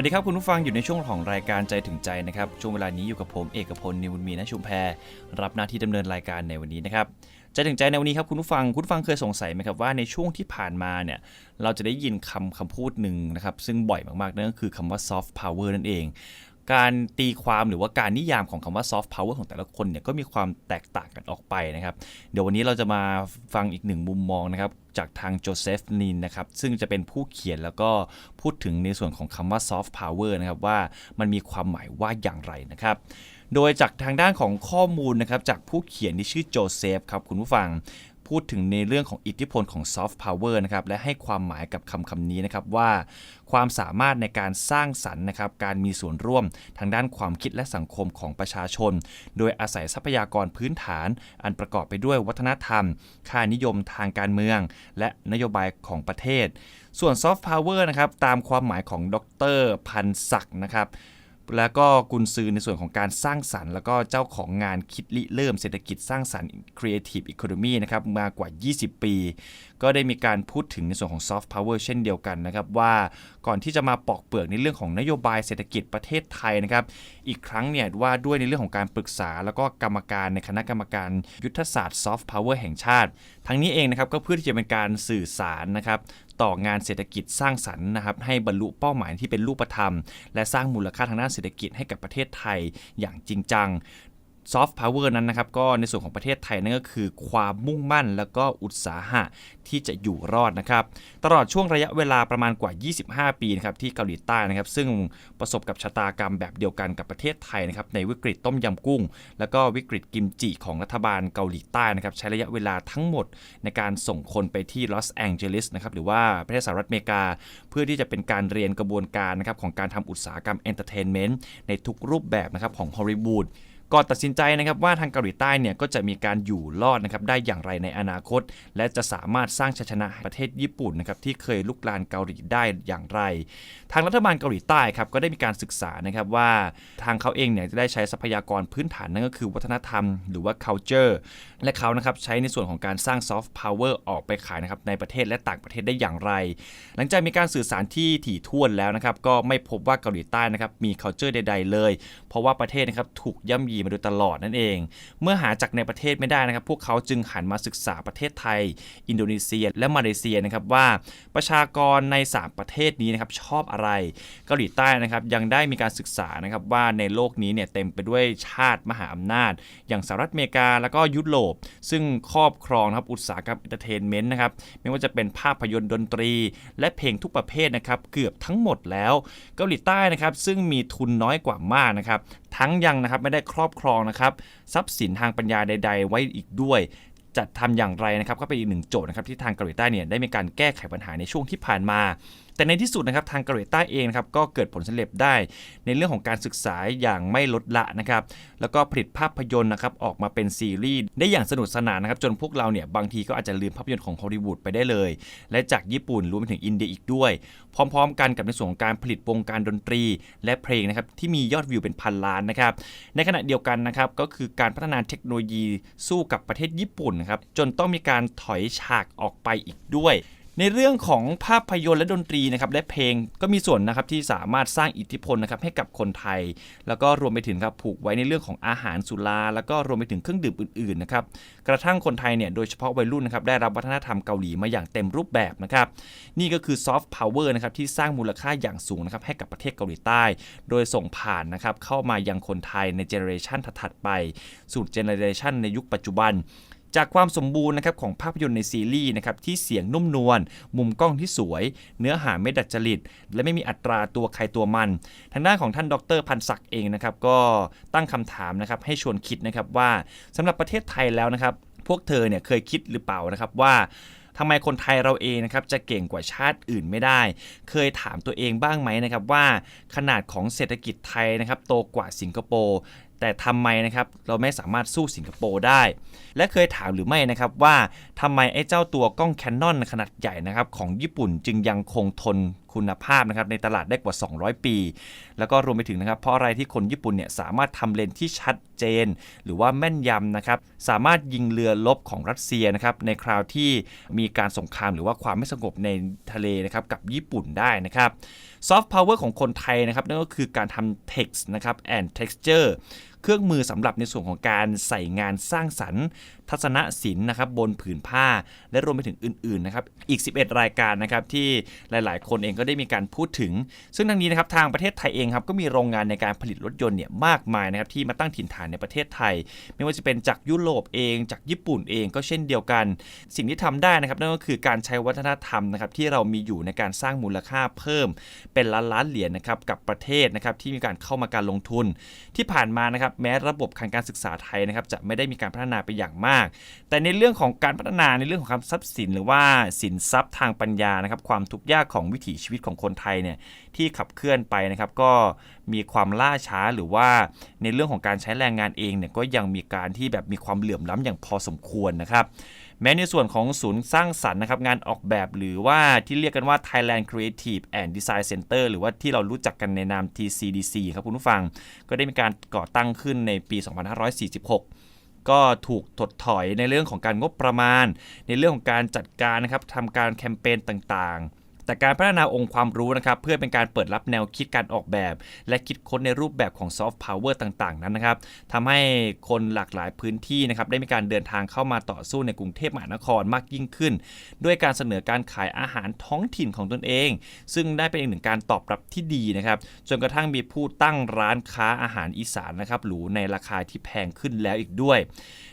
วัสดีครับคุณผู้ฟังอยู่ในช่วงของรายการใจถึงใจนะครับ ช่วงเวลานี้อยู่กับผมเอกพลนิวมีนะชุมแพรรับหน้าที่ดำเนินรายการในวันนี้นะครับใจถึงใจในวันนี้ครับคุณผู้ฟังคุณผู้ฟังเคยสงสัยไหมครับว่าในช่วงที่ผ่านมาเนี่ยเราจะได้ยินคำคำพูดหนึ่งนะครับซึ่งบ่อยมากๆนั่นก็คือคำว่า soft power นั่นเอง การตีความหรือว่าการนิยามของคำว่า soft power ของแต่ละคนเนี่ยก็มีความแตกต่างกันออกไปนะครับ เดี๋ยววันนี้เราจะมาฟังอีกหนึ่งมุมมองนะครับจากทางโจเซฟนินนะครับซึ่งจะเป็นผู้เขียนแล้วก็พูดถึงในส่วนของคำว่า soft power นะครับว่ามันมีความหมายว่าอย่างไรนะครับโดยจากทางด้านของข้อมูลนะครับจากผู้เขียนที่ชื่อโจเซฟครับคุณผู้ฟัง พูดถึงในเรื่องของอิทธิพลของซอฟต์พาวเวอร์นะครับและให้ความหมายกับคำคำนี้นะครับว่า ความสามารถในการสร้างสรรค์นะครับการมีส่วนร่วมทางด้านความคิดและสังคมของประชาชน โดยอาศัยทรัพยากรพื้นฐาน อันประกอบไปด้วยวัฒนธรรม ค่านิยมทางการเมือง และนโยบายของประเทศ ส่วนซอฟต์พาวเวอร์นะครับตามความหมายของดรพันศักดิ์นะครับ แล้วก็กุนซือในส่วนของการสร้างสรรค์ แล้วก็เจ้าของงานคิดริเริ่มเศรษฐกิจสร้างสรรค์ Creative Economy นะครับมากว่า 20 ปี ก็ได้มีการพูดถึงในส่วนของ Soft Power เช่นเดียวกันนะครับ ว่าก่อนที่จะมาปอกเปลือกในเรื่องของนโยบายเศรษฐกิจประเทศไทยนะครับ อีกครั้งเนี่ยว่าด้วยในเรื่องของการปรึกษา แล้วก็กรรมการในคณะกรรมการยุทธศาสตร์ Soft Power แห่งชาติ ทั้งนี้เองนะครับก็เพื่อที่จะเป็นการสื่อสารนะครับ ต่องานเศรษฐกิจสร้างสรรค์นะครับให้บรรลุเป้าหมายที่เป็นรูปธรรม และสร้างมูลค่าทางด้านเศรษฐกิจให้กับประเทศไทยอย่างจริงจัง ซอฟต์พาวเวอร์นั้นนะครับก็ในส่วนของประเทศไทยนั่นก็คือ ความมุ่งมั่นแล้วก็อุตสาหะที่จะอยู่รอดนะครับตลอดช่วงระยะเวลาประมาณกว่า 25 ปีนะครับที่เกาหลีใต้นะครับซึ่งประสบกับชะตากรรมแบบเดียวกันกับประเทศไทยนะครับในวิกฤตต้มยำกุ้ง แล้วก็วิกฤตกิมจิของรัฐบาลเกาหลีใต้นะครับใช้ระยะเวลาทั้งหมดในการส่งคนไปที่ลอสแองเจลิสนะครับหรือว่าประเทศสหรัฐอเมริกา เพื่อที่จะเป็นการเรียนกระบวนการนะครับของการทำอุตสาหกรรมเอนเตอร์เทนเมนต์ในทุกรูปแบบนะครับของฮอลลีวูด ก่อนตัดสินใจนะครับว่าทางเกาหลีใต้เนี่ยก็จะมีการอยู่รอดนะครับได้อย่างไรในอนาคต และจะสามารถสร้างชัยชนะให้ประเทศญี่ปุ่นนะครับที่เคยลุกลานเกาหลีได้อย่างไร ทางรัฐบาลเกาหลีใต้ครับก็ได้มีการศึกษานะครับว่าทางเขาเองเนี่ยจะได้ใช้ทรัพยากรพื้นฐานนั่นก็คือวัฒนธรรมหรือว่า culture และเขานะครับใช้ในส่วนของการสร้าง soft power ออกไปขายนะครับในประเทศและต่างประเทศได้อย่างไร หลังจากมีการสื่อสารที่ถี่ถ้วนแล้วนะครับก็ไม่พบว่าเกาหลีใต้นะครับมี culture ใด ๆ เลย เพราะว่าประเทศนะครับถูกย่ำยีมาโดยตลอดนั่นเอง เมื่อหาจากในประเทศไม่ได้นะครับ พวกเขาจึงหันมาศึกษาประเทศไทย อินโดนีเซีย และมาเลเซียนะครับว่าประชากรใน 3 ประเทศนี้นะครับชอบอะไร เกาหลีใต้นะครับยังได้มีการศึกษานะครับว่าในโลกนี้เนี่ยเต็มไปด้วยชาติมหาอำนาจ อย่างสหรัฐอเมริกาแล้วก็ยุโรปซึ่งครอบครองนะครับอุตสาหกรรมเอนเตอร์เทนเมนต์นะครับไม่ว่าจะเป็นภาพยนตร์ดนตรี และเพลงทุกประเภทนะครับเกือบทั้งหมดแล้ว เกาหลีใต้นะครับซึ่งมีทุนน้อยกว่ามากนะครับทั้งยังนะครับไม่ได้ครอบครองนะครับทรัพย์สินทางปัญญาใด ๆ ไว้อีกด้วยจะทำอย่างไรนะครับก็เป็นอีกหนึ่งโจทย์นะครับที่ทางเกาหลีใต้เนี่ยได้มีการแก้ไขปัญหาในช่วงที่ผ่านมา แต่ในที่สุดนะครับทางเกาหลีใต้เองนะครับก็เกิดผลสำเร็จได้ ในเรื่องของการศึกษาอย่างไม่ลดละนะครับแล้วก็ผลิตภาพยนตร์นะครับออกมาเป็นซีรีส์ได้อย่างสนุกสนานนะครับจนพวกเราเนี่ยบางทีก็อาจจะลืมภาพยนตร์ของฮอลลีวูดไปได้เลย และจากญี่ปุ่นรวมไปถึงอินเดียอีกด้วย พร้อม ๆ กันกับในส่วนของการผลิตวงการดนตรี และเพลงนะครับที่มียอดวิวเป็นพันล้านนะครับในขณะเดียวกันนะครับก็คือการพัฒนาเทคโนโลยีสู้กับประเทศญี่ปุ่นนะครับจนต้องมีการถอยฉากออกไปอีกด้วย ในเรื่องของภาพยนตร์และดนตรีนะครับและเพลงก็มีส่วนนะครับที่สามารถสร้างอิทธิพลนะครับให้กับคนไทย แล้วก็รวมไปถึงครับผูกไว้ในเรื่องของอาหารสุราแล้วก็รวมไปถึงเครื่องดื่มอื่นๆนะครับกระทั่งคนไทยเนี่ยโดยเฉพาะวัยรุ่นนะครับได้รับวัฒนธรรมเกาหลีมาอย่างเต็มรูปแบบนะครับนี่ก็คือซอฟต์พาวเวอร์นะครับที่สร้างมูลค่าอย่างสูงนะครับให้กับประเทศเกาหลีใต้ โดยส่งผ่านนะครับเข้ามายังคนไทยในเจเนอเรชันถัดๆไปสู่เจเนอเรชันในยุคปัจจุบัน จากความสมบูรณ์นะครับของภาพยนตร์ในซีรีส์นะครับที่เสียงนุ่มนวลมุมกล้องที่สวย เนื้อหาไม่ดัดจริต และไม่มีอัตราตัวใครตัวมัน ทางด้านของท่านดรพันศักดิ์เองนะครับก็ตั้งคำถามนะครับให้ชวนคิดนะครับว่าสำหรับประเทศไทยแล้วนะครับพวกเธอเนี่ยเคยคิดหรือเปล่านะครับว่าทำไมคนไทยเราเองนะครับจะเก่งกว่าชาติอื่นไม่ได้ เคยถามตัวเองบ้างไหมนะครับว่าขนาดของเศรษฐกิจไทยนะครับโตกว่าสิงคโปร์ แต่ทำไมนะครับเราไม่สามารถสู้สิงคโปร์ได้ และเคยถามหรือไม่นะครับว่าทำไมไอ้เจ้าตัวกล้องแคนนอนขนาดใหญ่นะครับของญี่ปุ่นจึงยังคงทนคุณภาพนะครับในตลาดได้กว่า 200 ปี แล้วก็รวมไปถึงนะครับเพราะอะไรที่คนญี่ปุ่นเนี่ยสามารถทำเลนส์ที่ชัด เจน หรือว่าแม่นยำนะครับสามารถยิงเรือลบของรัสเซียนะครับในคราวที่มีการสงครามหรือว่าความไม่สงบในทะเลนะครับกับญี่ปุ่นได้นะครับซอฟต์พาวเวอร์ของคนไทยนะครับนั่นก็คือการทำ text นะครับ and texture เครื่องมือสำหรับในส่วนของการใส่งานสร้างสรรค์ ทัศนศิลป์นะครับบนผืนผ้า และรวมไปถึงอื่นๆนะครับอีก 11 รายการนะครับที่หลายๆ คนเองก็ได้มีการพูดถึง ซึ่งทั้งนี้นะครับทางประเทศไทยเองครับก็มีโรงงานในการผลิตรถยนต์เนี่ยมากมายนะครับที่มาตั้งถิ่นฐานในประเทศไทย ไม่ว่าจะเป็นจากยุโรปเองจากญี่ปุ่นเองก็เช่นเดียวกัน สิ่งที่ทำได้นะครับนั่นก็คือการใช้วัฒนธรรมนะครับที่เรามีอยู่ในการสร้างมูลค่าเพิ่ม เป็นล้านล้านเหรียญนะครับกับประเทศนะครับที่มีการเข้ามาการลงทุน ที่ผ่านมานะครับแม้ระบบการการศึกษาไทยนะครับจะไม่ได้มีการพัฒนาไปอย่างมาก แต่ในเรื่องของการพัฒนาในเรื่องของคำทรัพย์สิน หรือว่าสินทรัพย์ทางปัญญานะครับความทุกข์ยากของวิถีชีวิตของคนไทยเนี่ยที่ขับเคลื่อนไปนะครับก็มีความล่าช้าหรือว่าในเรื่องของการใช้แรงงานเองเนี่ยก็ยังมีการที่แบบมีความเหลื่อมล้ำอย่างพอสมควรนะครับ แม้ในส่วนของศูนย์สร้างสรรค์นะครับงานออกแบบหรือว่าที่เรียกกันว่า Thailand Creative and Design Center หรือว่าที่เรารู้จักกันในนาม TCDC ครับคุณผู้ฟัง ก็ได้มีการก่อตั้งขึ้นในปี 2546ก็ถูกถดถอยในเรื่องของการงบประมาณ ในเรื่องของการจัดการนะครับทำการแคมเปญต่างๆ แต่การพัฒนาองค์ความรู้นะครับเพื่อเป็นการเปิดรับแนวคิดการออกแบบ และคิดค้นในรูปแบบของซอฟต์พาวเวอร์ต่างๆ นั้นนะครับทำให้คนหลากหลายพื้นที่นะครับได้มีการเดินทางเข้ามาต่อสู้ในกรุงเทพมหานครมากยิ่งขึ้น ด้วยการเสนอการขายอาหารท้องถิ่นของตนเอง ซึ่งได้เป็นอีกหนึ่งการตอบรับที่ดีนะครับจนกระทั่งมีผู้ตั้งร้านค้าอาหารอีสานนะครับหรูในราคาที่แพงขึ้นแล้วอีกด้วย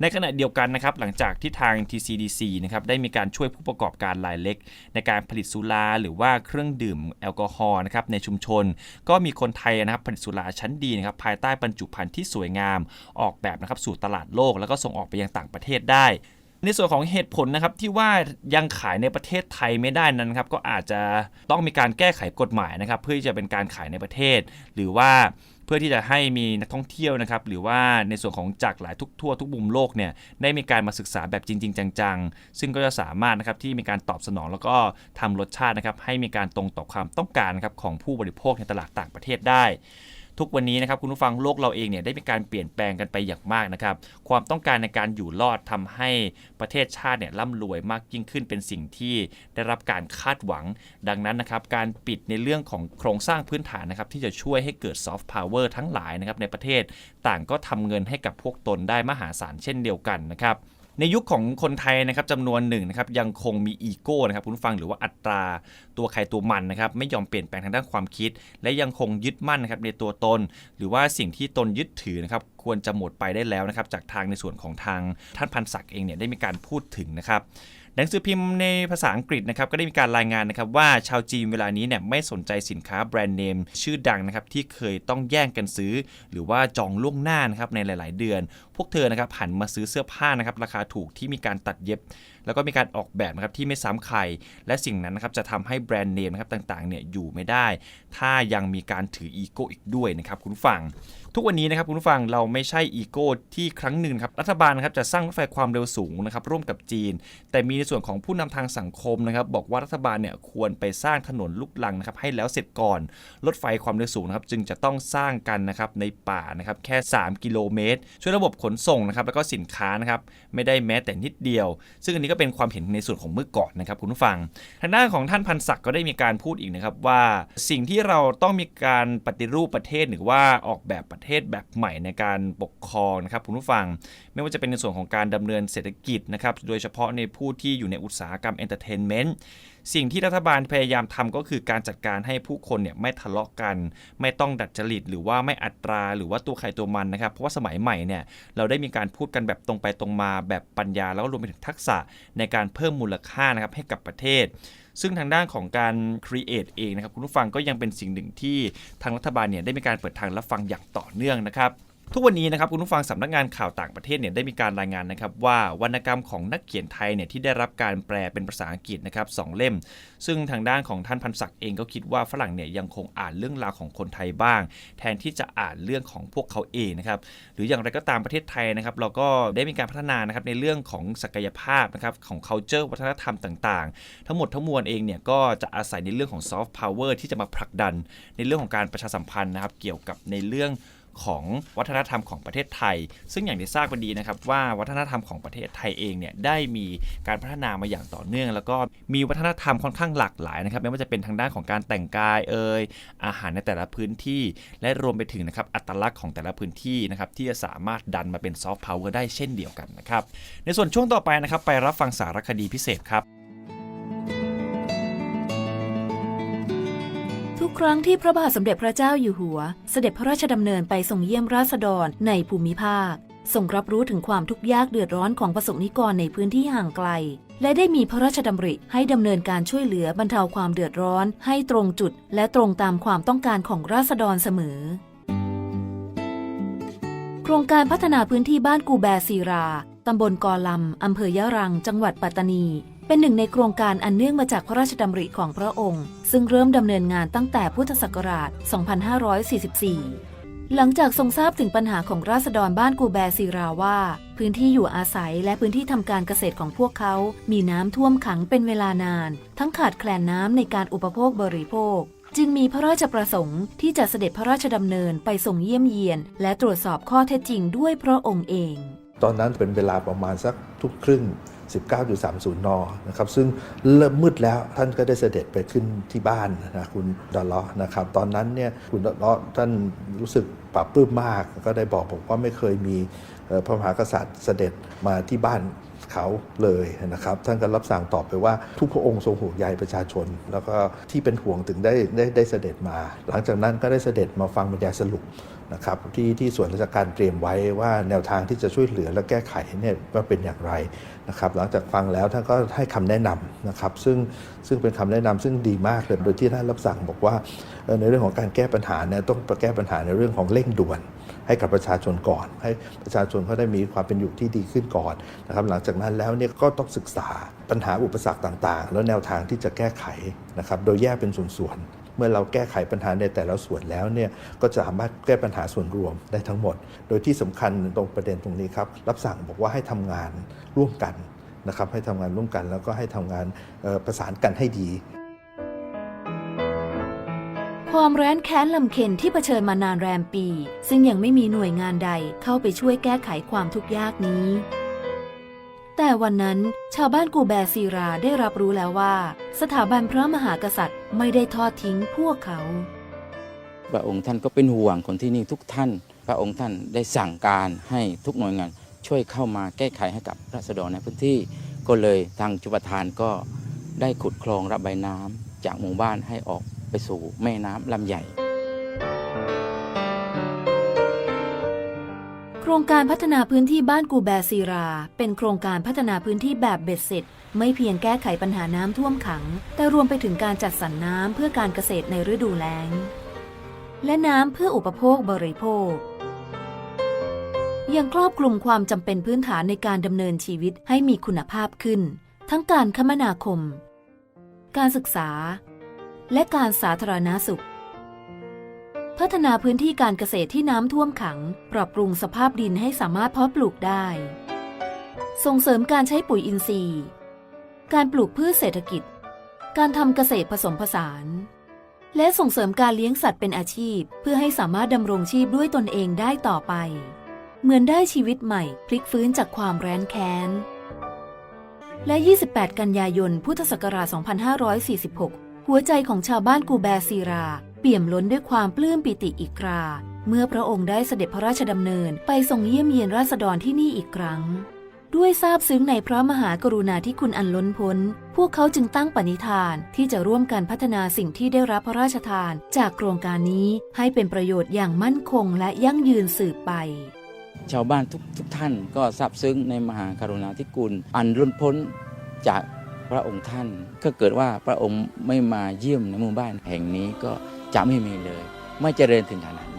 ในขณะเดียวกันนะครับหลังจากที่ทาง TCDC นะครับได้มีการช่วยผู้ประกอบการรายเล็ก ในการผลิตสุราหรือว่าเครื่องดื่มแอลกอฮอล์นะครับในชุมชน ก็มีคนไทยนะครับผลิตสุราชั้นดีนะครับภายใต้บรรจุภัณฑ์ที่สวยงามออกแบบนะครับสู่ตลาดโลก แล้วก็ส่งออกไปยังต่างประเทศได้ในส่วนของเหตุผลนะครับที่ว่ายังขายในประเทศไทยไม่ได้นั้นครับก็อาจจะต้องมีการแก้ไขกฎหมายนะครับเพื่อจะเป็นการขายในประเทศ หรือว่า เพื่อที่จะให้มีนักท่องเที่ยวนะครับหรือว่าในส่วนของจากหลายทุกทั่วทุกมุมโลกเนี่ยได้มีการมาศึกษาแบบจริง ๆ จังๆ ซึ่งก็จะสามารถนะครับที่มีการตอบสนองแล้วก็ทำรสชาตินะครับให้มีการตรงต่อความต้องการนะครับของผู้บริโภคในตลาดต่างประเทศได้ ทุกวันนี้นะครับคุณผู้ฟังโลกเราเองเนี่ยได้มีการเปลี่ยนแปลงกันไปอย่างมากนะครับ ความต้องการในการอยู่รอดทำให้ประเทศชาติเนี่ยร่ำรวยมากยิ่งขึ้นเป็นสิ่งที่ได้รับการคาดหวัง ดังนั้นนะครับการปิดในเรื่องของโครงสร้างพื้นฐานนะครับที่จะช่วยให้เกิดซอฟต์พาวเวอร์ทั้งหลายนะครับในประเทศต่างก็ทำเงินให้กับพวกตนได้มหาศาลเช่นเดียวกันนะครับ ในยุคของคนไทยนะครับจำนวนหนึ่งนะครับยังคงมีอีโก้นะครับคุณฟังหรือว่าอัตราตัวใครตัวมันนะครับไม่ยอมเปลี่ยนแปลงทางด้านความคิด และยังคงยึดมั่นนะครับในตัวตน หรือว่าสิ่งที่ตนยึดถือนะครับ ควรจะหมดไปได้แล้วนะครับจากทางในส่วนของทางท่านพันศักดิ์เองเนี่ยได้มีการพูดถึงนะครับหนังสือพิมพ์ในภาษาอังกฤษนะครับก็ได้มีการรายงานนะครับว่าชาวจีนเวลานี้เนี่ยไม่สนใจสินค้าแบรนด์เนมชื่อดังนะครับที่เคยต้องแย่งกันซื้อ หรือว่าจองล่วงหน้านะครับในหลาย ๆ เดือน พวกเธอนะครับหันมาซื้อเสื้อผ้านะครับราคาถูกที่มีการตัดเย็บ แล้วก็มีการออกแบบนะครับที่ไม่ซ้ำใคร และสิ่งนั้นนะครับจะทำให้แบรนด์เนมนะครับต่างๆเนี่ยอยู่ไม่ได้ ถ้ายังมีการถืออีโก้อีกด้วยนะครับคุณฟัง ทุกวันนี้นะครับคุณฟังเราไม่ใช่อีโก้ที่ครั้งหนึ่งครับรัฐบาลนะครับจะสร้างรถไฟความเร็วสูงนะครับร่วมกับจีน แต่มีในส่วนของผู้นำทางสังคมนะครับบอกว่ารัฐบาลเนี่ยควรไปสร้างถนนลูกลังนะครับให้แล้วเสร็จก่อนรถไฟความเร็วสูงนะครับจึงจะต้องสร้างกันนะครับในป่านะครับแค่ 3 กิโลเมตร ช่วยระบบขนส่งนะครับแล้วก็สินค้านะครับไม่ได้แม้แต่นิดเดียว ซึ่งอันนี้ก็เป็นความเห็นในส่วนของเมื่อก่อนนะครับคุณผู้ฟัง ทางด้านของท่านพันศักดิ์ก็ได้มีการพูดอีกนะครับว่า สิ่งที่เราต้องมีการปฏิรูปประเทศหรือว่าออกแบบประเทศแบบใหม่ในการปกครองนะครับคุณผู้ฟัง ไม่ว่าจะเป็นในส่วนของการดำเนินเศรษฐกิจนะครับโดยเฉพาะในผู้ที่อยู่ในอุตสาหกรรมเอนเตอร์เทนเมนต์ สิ่งที่รัฐบาลพยายามทำก็คือการจัดการให้ผู้คนเนี่ยไม่ทะเลาะกัน ไม่ต้องดัดจริตหรือว่าไม่อัตราหรือว่าตัวใครตัวมันนะครับ เพราะว่าสมัยใหม่เนี่ยเราได้มีการพูดกันแบบตรงไปตรงมาแบบปัญญาแล้วก็รวมไปถึงทักษะในการเพิ่มมูลค่านะครับให้กับประเทศซึ่งทางด้านของการ create เองนะครับ คุณผู้ฟังก็ยังเป็นสิ่งหนึ่งที่ทางรัฐบาลเนี่ยได้มีการเปิดทางรับฟังอย่างต่อเนื่องนะครับ ทุกวันนี้นะครับคุณผู้ฟังสำนักงานข่าวต่างประเทศเนี่ยได้มีการรายงานนะครับว่าวรรณกรรมของนักเขียนไทยเนี่ยที่ได้รับการแปลเป็นภาษาอังกฤษนะครับสองเล่ม ซึ่งทางด้านของท่านพันศักดิ์เองก็คิดว่าฝรั่งเนี่ยยังคงอ่านเรื่องราวของคนไทยบ้าง แทนที่จะอ่านเรื่องของพวกเขาเองนะครับหรืออย่างไรก็ตามประเทศไทยนะครับเราก็ได้มีการพัฒนานะครับในเรื่องของศักยภาพนะครับของ culture วัฒนธรรมต่างๆ ทั้งหมดทั้งมวลเองเนี่ยก็จะอาศัยในเรื่องของ soft power ที่จะมาผลักดัน ในเรื่องของการประชาสัมพันธ์นะครับเกี่ยวกับในเรื่อง ของวัฒนธรรมของประเทศไทย ซึ่งอย่างที่ทราบกันดีนะครับว่าวัฒนธรรมของประเทศไทยเองเนี่ยได้มีการพัฒนามาอย่างต่อเนื่อง แล้วก็มีวัฒนธรรมค่อนข้างหลากหลายนะครับไม่ว่าจะเป็นทางด้านของการแต่งกายเอ่ยอาหารในแต่ละพื้นที่ และรวมไปถึงนะครับอัตลักษณ์ของแต่ละพื้นที่นะครับที่จะสามารถดันมาเป็นซอฟต์พาวเวอร์ได้เช่นเดียวกันนะครับในส่วนช่วงต่อไปนะครับไปรับฟังสารคดีพิเศษครับ ทุกครั้งที่พระบาทสมเด็จพระเจ้าอยู่หัว เสด็จพระราชดำเนินไปทรงเยี่ยมราษฎรในภูมิภาคทรงรับรู้ถึงความทุกข์ยากเดือดร้อนของประสบนิกรในพื้นที่ห่างไกล และได้มีพระราชดำริให้ดำเนินการช่วยเหลือบรรเทาความเดือดร้อน ให้ตรงจุด และตรงตามความต้องการของราษฎรเสมอ โครงการพัฒนาพื้นที่บ้านกูแบซีรา ตำบลกอลำอำเภอยะรัง จังหวัดปัตตานี เป็นหนึ่งในโครงการอันเนื่องมาจากพระราชดำริของพระองค์ ซึ่งเริ่มดำเนินงานตั้งแต่พุทธศักราช 2544 หลังจากทรงทราบถึงปัญหาของราษฎรบ้านกูแบซีราว่า พื้นที่อยู่อาศัยและพื้นที่ทำการเกษตรของพวกเขา มีน้ำท่วมขังเป็นเวลานาน ทั้งขาดแคลนน้ำในการอุปโภคบริโภค จึงมีพระราชประสงค์ที่จะเสด็จพระราชดำเนินไปส่งเยี่ยมเยียน และตรวจสอบข้อเท็จจริงด้วยพระองค์เอง ตอนนั้นเป็นเวลาประมาณสักทุกครึ่ง 19.30 น นะครับซึ่งเริ่มมืดแล้วท่านก็ได้เสด็จไปขึ้นที่บ้านนะคุณดอลเลาะนะครับตอนนั้นเนี่ยคุณดอลเลาะท่านรู้สึกปรับปลื้มมากก็ได้บอกผมว่าไม่เคยมีพระมหากษัตริย์เสด็จมาที่บ้านเขาเลยนะครับ ท่านก็รับสั่งตอบไปว่าทุกพระองค์ทรงห่วงใยประชาชน แล้วก็ที่เป็นห่วงถึงได้ได้ได้เสด็จมา หลังจากนั้นก็ได้เสด็จมาฟังบรรยายสรุป นะครับที่ที่ส่วนราชการเตรียมไว้ว่าแนวทางที่จะช่วยเหลือและแก้ไขเนี่ยว่าเป็นอย่างไรนะครับหลังจากฟังแล้วท่านก็ให้คำแนะนำนะครับซึ่งซึ่งเป็นคำแนะนำซึ่งดีมากเลยโดยที่ท่านรับสั่งบอกว่าในเรื่องของการแก้ปัญหาเนี่ยต้องแก้ปัญหาในเรื่องของเร่งด่วน ให้กับประชาชนก่อน ให้ประชาชนเขาได้มีความเป็นอยู่ที่ดีขึ้นก่อนนะครับหลังจากนั้นแล้วเนี่ยก็ต้องศึกษาปัญหาอุปสรรคต่าง ๆ แล้วแนวทางที่จะแก้ไขนะครับโดยแยกเป็นส่วนๆ เมื่อเราแก้ไขปัญหาในแต่ละส่วนแล้วเนี่ยก็จะสามารถแก้ปัญหาส่วนรวมได้ทั้งหมด โดยที่สำคัญตรงประเด็นตรงนี้ครับรับสั่งบอกว่าให้ทำงานร่วมกันนะครับให้ทำงานร่วมกันแล้วก็ให้ทำงานประสานกันให้ดี ความแร้นแค้นลำเค็ญที่เผชิญมานานแรมปี ซึ่งยังไม่มีหน่วยงานใดเข้าไปช่วยแก้ไขความทุกข์ยากนี้ แต่วันนั้นชาวบ้านกูแบซีราได้รับรู้แล้วว่า สถาบันพระมหากษัตริย์ไม่ได้ทอดทิ้งพวกเขา พระองค์ท่านก็เป็นห่วงคนที่นี่ทุกท่าน พระองค์ท่านได้สั่งการให้ทุกหน่วยงาน ช่วยเข้ามาแก้ไขให้กับราษฎรในพื้นที่ ก็เลยทางจุปทานก็ได้ขุดคลองระบายน้ำจากหมู่บ้านให้ออกไปสู่แม่น้ำลำใหญ่ ครงการพัฒนาพื้นที่บ้านกูแบซีรา เป็นโครงการพัฒนาพื้นที่แบบเบ็ดเสร็จ ไม่เพียงแก้ไขปัญหาน้ำท่วมขัง แต่รวมไปถึงการจัดสรรน้ำเพื่อการเกษตรในฤดูแล้ง และน้ำเพื่ออุปโภคบริโภค ยังครอบคลุมความจำเป็นพื้นฐานในการดำเนินชีวิตให้มีคุณภาพขึ้น ทั้งการคมนาคม การศึกษา และการสาธารณาสุข พัฒนาพื้นที่การเกษตรที่น้ำท่วมขัง ปรับปรุงสภาพดินให้สามารถเพาะปลูกได้ ส่งเสริมการใช้ปุ๋ยอินทรีย์ การปลูกพืชเศรษฐกิจ การทำเกษตรผสมผสาน และส่งเสริมการเลี้ยงสัตว์เป็นอาชีพ เพื่อให้สามารถดำรงชีพด้วยตนเองได้ต่อไป เหมือนได้ชีวิตใหม่พลิกฟื้นจากความแร้นแค้น และ 28 กันยายน พุทธศักราช 2546 หัวใจของชาวบ้านกูแบซีรา เปี่ยมล้นด้วยความปลื้มปิติอีกครา เมื่อพระองค์ได้เสด็จพระราชดำเนินไปทรงเยี่ยมเยียนราษฎรที่นี่อีกครั้ง ด้วยทราบซึ้งในพระมหากรุณาธิคุณอันล้นพ้น พวกเขาจึงตั้งปณิธานที่จะร่วมกันพัฒนาสิ่งที่ได้รับพระราชทาน จากโครงการนี้ให้เป็นประโยชน์อย่างมั่นคงและยั่งยืนสืบไปชาวบ้านทุกทุกท่านก็ซาบซึ้งในมหากรุณาธิคุณอันล้นพ้นจากพระองค์ท่าน ก็เกิดว่าพระองค์ไม่มาเยี่ยมในหมู่บ้านแห่งนี้ก็ จะไม่มีเลย ไม่เจริญถึงขนาด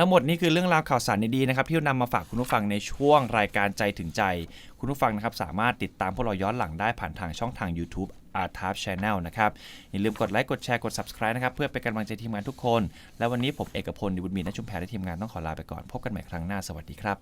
ทั้งหมดนี้คือเรื่องราวข่าวสารดีๆนะครับที่นำมาฝากคุณผู้ฟังในช่วงรายการใจถึงใจ คุณผู้ฟังนะครับสามารถติดตามพวกเราย้อนหลังได้ผ่านทางช่องทาง YouTube Art t a p Channel นะครับอย่าลืมกดไลค์กดแชร์กด Subscribe นะครับเพื่อเป็นกำลังใจทีมงานทุกคน และวันนี้ผมเอกพลดิบุญมีนชุมแพรและทีมงานต้องขอลาไปก่อนพบกันใหม่ครั้งหน้าสวัสดีครับ